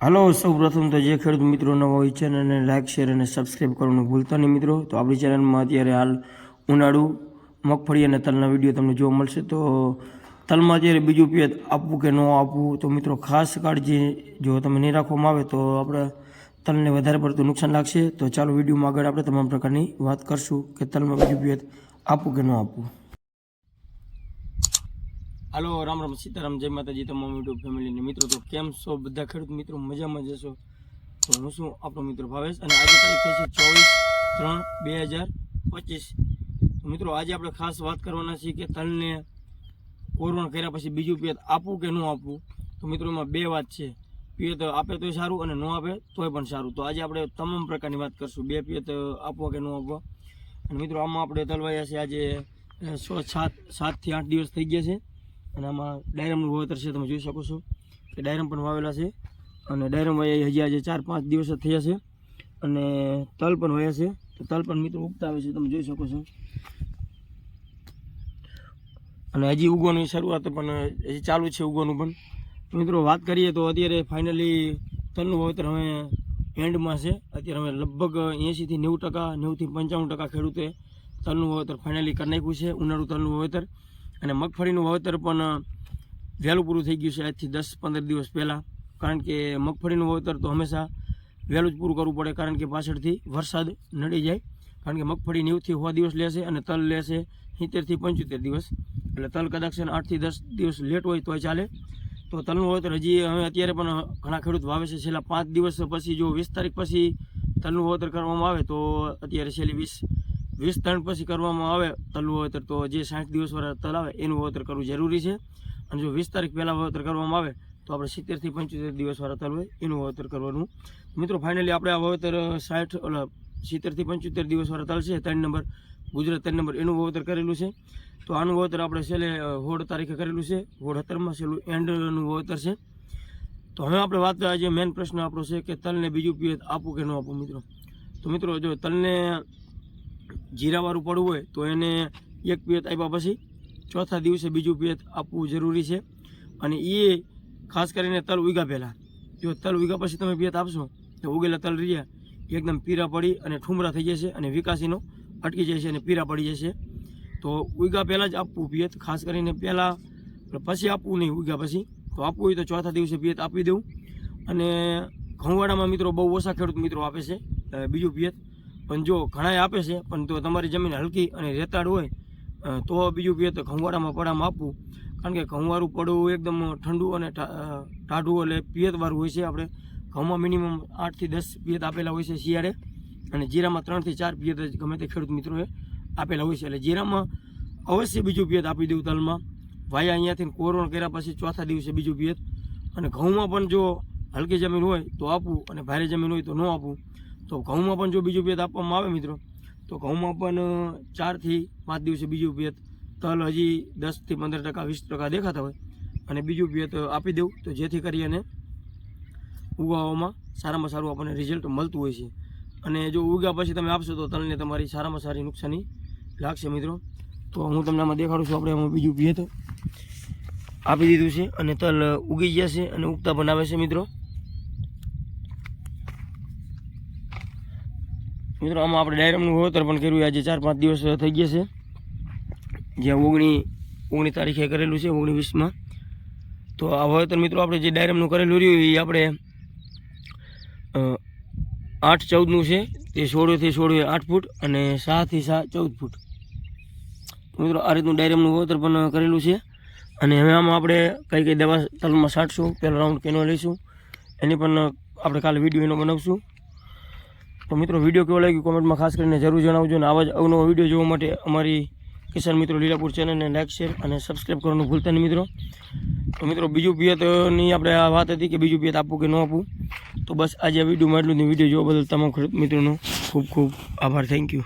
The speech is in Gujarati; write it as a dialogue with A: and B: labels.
A: હાલો, સૌ પ્રથમ તો જે ખેડૂત મિત્રો નવો હોય ચેનલને લાઇક શેર અને સબસ્ક્રાઈબ કરવાનું ભૂલતા નહીં મિત્રો. તો આપણી ચેનલમાં અત્યારે હાલ ઉનાળુ, મગફળી અને તલના વીડિયો તમને જોવા મળશે. તો તલમાં અત્યારે બીજું પિયત આપવું કે ન આપવું, તો મિત્રો ખાસ કાળજી જો તમે નહીં રાખવામાં આવે તો આપણે તલને વધારે પડતું નુકસાન લાગશે. તો ચાલો વિડીયોમાં આગળ આપણે તમામ પ્રકારની વાત કરશું કે તલમાં બીજું પિયત આપવું કે ન આપવું. હાલો, રામ રામ, સીતારામ, જય માતાજી, તમામ યુટ્યુબ ફેમિલીને મિત્રો. તો કેમ છો બધા ખેડૂત મિત્રો? મજામાં જશો તો હું શું આપણો મિત્ર ભાવેશ અને આજે તારીખ થઈ છે ચોવીસ ત્રણ બે હજાર પચીસ. મિત્રો, આજે આપણે ખાસ વાત કરવાના છીએ કે તલને કોરોના કર્યા પછી બીજું પિયત આપવું કે ન આપવું? તો મિત્રો, એમાં બે વાત છે. પિયત આપે તોય સારું અને ન આપે તોય પણ સારું. તો આજે આપણે તમામ પ્રકારની વાત કરશું. બે પિયત આપવા કે ન આપવા? અને મિત્રો, આમાં આપણે તલવાયા છે આજે સો સાત, સાતથી આઠ દિવસ થઈ ગયા છે. અને આમાં ડાયરમનું વાવેતર છે, તમે જોઈ શકો છો કે ડાયરમ પણ વાવેલા છે અને ડાયરમ વાયા હજી આજે ચાર પાંચ દિવસ થયા છે અને તલ પણ વાયા છે. તો તલ પણ મિત્રો ઉગતા આવે છે, તમે જોઈ શકો છો. અને હજી ઉગવાની શરૂઆત પણ હજી ચાલુ છે ઉગવાનું પણ. મિત્રો વાત કરીએ તો અત્યારે ફાઇનલી તલનું વાવેતર હવે એન્ડમાં છે. અત્યારે હવે લગભગ એંશીથી નેવું ટકા, નેવુંથી પંચાણું ટકા ખેડૂતે તલનું વાવેતર ફાઇનલી કરી નાખ્યું છે, ઉનાળું તલનું વાવેતર. અને મગફળીનું વાવેતર પણ વહેલું પૂરું થઈ ગયું છે આજથી દસ પંદર દિવસ પહેલાં. કારણ કે મગફળીનું વાવેતર તો હંમેશા વહેલું જ પૂરું કરવું પડે, કારણ કે પાછળથી વરસાદ નડી જાય. કારણ કે મગફળી નેવથી હોવા દિવસ લેશે અને તલ લેશે સિત્તેરથી પંચોતેર દિવસ. એટલે તલ કદાચ છે આઠથી દસ દિવસ લેટ હોય તોય ચાલે. તો તલનું વાવેતર હજી હવે અત્યારે પણ ઘણા ખેડૂત વાવે છે. છેલ્લા પાંચ દિવસ પછી જો વીસ તારીખ પછી તલનું વાવેતર કરવામાં આવે તો અત્યારે છેલ્લી વીસ વીસ ત્રણ પછી કરવામાં આવે તલનું વાવેતર તો જે સાઠ દિવસવાળા તલ આવે, એનું વાવેતર કરવું જરૂરી છે. અને જો વીસ તારીખ પહેલાં વાવેતર કરવામાં આવે, તો આપણે સિત્તેરથી પંચોતેર દિવસવાળા તલ હોય, એનું વાવેતર કરવાનું. મિત્રો ફાઇનલી આપણે આ વાવેતર સાઠ ઓલા સિત્તેરથી પંચોતેર દિવસવાળા તલ છે, ત્રણ નંબર, ગુજરાત ત્રણ નંબર, એનું વાવેતર કરેલું છે. તો આનું વાવેતર આપણે છેલ્લે હોળ તારીખે કરેલું છે. હોળ હતરમાં છેલ્લું એન્ડનું વાવેતર છે. તો હવે આપણે વાત આજે મેઇન પ્રશ્ન આપણો છે કે તલને બીજું પિયત આપવું કે ન આપવું મિત્રો? તો મિત્રો, જો તલને જીરાવાળું પડવું હોય તો એને એક પિયત આપ્યા પછી ચોથા દિવસે બીજું પિયત આપવું જરૂરી છે. અને એ ખાસ કરીને તલ ઉગ્યા પહેલાં. જો તલ ઉગ્યા પછી તમે પિયત આપશો, તો ઉગેલા તલ રહ્યા, એકદમ પીરા પડી અને ઠુમરા થઈ જશે અને વિકાસીનો અટકી છે અને પીરા પડી જશે. તો ઉગ્યા પહેલાં જ આપવું પિયત, ખાસ કરીને પહેલાં પછી આપવું નહીં ઉગ્યા પછી. તો આપવું હોય તો ચોથા દિવસે પિયત આપી દેવું અને ઘઉંવાડામાં મિત્રો બહુ ઓછા ખેડૂત મિત્રો આપે છે બીજું પિયત પણ જો ઘણાય આપે છે, પણ તો તમારી જમીન હલકી અને રેતાળ હોય તો બીજું કહીએ તો ઘઉંવાળામાં પડામાં આપવું. કારણ કે ઘઉંવાળું પડવું એકદમ ઠંડુ અને ટાઢું એટલે પિયતવાળું હોય છે આપણે. ઘઉંમાં મિનિમમ આઠથી દસ પિયત આપેલા હોય છે શિયાળે. અને જીરામાં ત્રણથી ચાર પિયત જ ગમે તે ખેડૂત મિત્રોએ આપેલા હોય છે. એટલે જીરામાં અવશ્ય બીજું પિયત આપી દેવું તલમાં. વાયા અહીંયાથી કોરોણ કર્યા પછી ચોથા દિવસે બીજું પિયત. અને ઘઉંમાં પણ જો હલકી જમીન હોય તો આપવું અને ભારે જમીન હોય તો ન આપવું. તો ઘઉંમાં પણ જો બીજું પિયત આપવામાં આવે મિત્રો, તો ઘઉંમાં પણ ચારથી પાંચ દિવસે બીજું પિયત, તલ હજી દસથી પંદર ટકા, વીસ ટકા દેખાતા હોય. અને બીજું પિયત આપી દેવું તો જેથી કરી અને ઉગાવવામાં સારામાં સારું આપણને રિઝલ્ટ મળતું હોય છે. અને જો ઉગ્યા પછી તમે આપશો તો તલને તમારી સારામાં સારી નુકસાની લાગશે મિત્રો. તો હું તમને આમાં દેખાડું છું, આપણે આમાં બીજું પિયત આપી દીધું છે. અને તલ ઉગી ગયા છે અને ઉગતા પણ આવે છે મિત્રો. મિત્રો, આમાં આપણે ડાયરમનું વળતર પણ કર્યું. આજે ચાર પાંચ દિવસ થઈ ગયા છે. જ્યાં ઓગણી ઓગણી તારીખે કરેલું છે, ઓગણી વીસમાં. તો આ વળતર મિત્રો, આપણે જે ડાયરમનું કરેલું રહ્યું, એ આપણે આઠ ચૌદનું છે. તે સોળથી સોળે આઠ ફૂટ અને સાતથી સાત ચૌદ ફૂટ. મિત્રો, આ રીતનું ડાયરમનું વળતર પણ કરેલું છે. અને હવે આમાં આપણે કઈ કઈ દવા તલમાં છાંટશું, પહેલો રાઉન્ડ કેનો લઈશું. એની પણ આપણે કાલે વીડિયો એનો બનાવશું. તો મિત્રો વીડિયો કેવો લાગ્યો કોમેન્ટમાં ખાસ કરીને જરૂર જણાવજો અને આવા જ અવનવો વીડિયો જોવા માટે અમારી કિસાન મિત્રો લીલાપુર ચેનલને લાઇક શેર અને સબસ્ક્રાઈબ કરવાનું ભૂલતા નહીં મિત્રો. તો મિત્રો, બીજું પિયતની આપણે આ વાત હતી કે બીજું પિયત આપવું કે ન આપવું, તો બસ આજે આ વિડીયોમાં એટલું વીડિયો જોવા બદલ તમામ મિત્રોનો ખૂબ ખૂબ આભાર. Thank you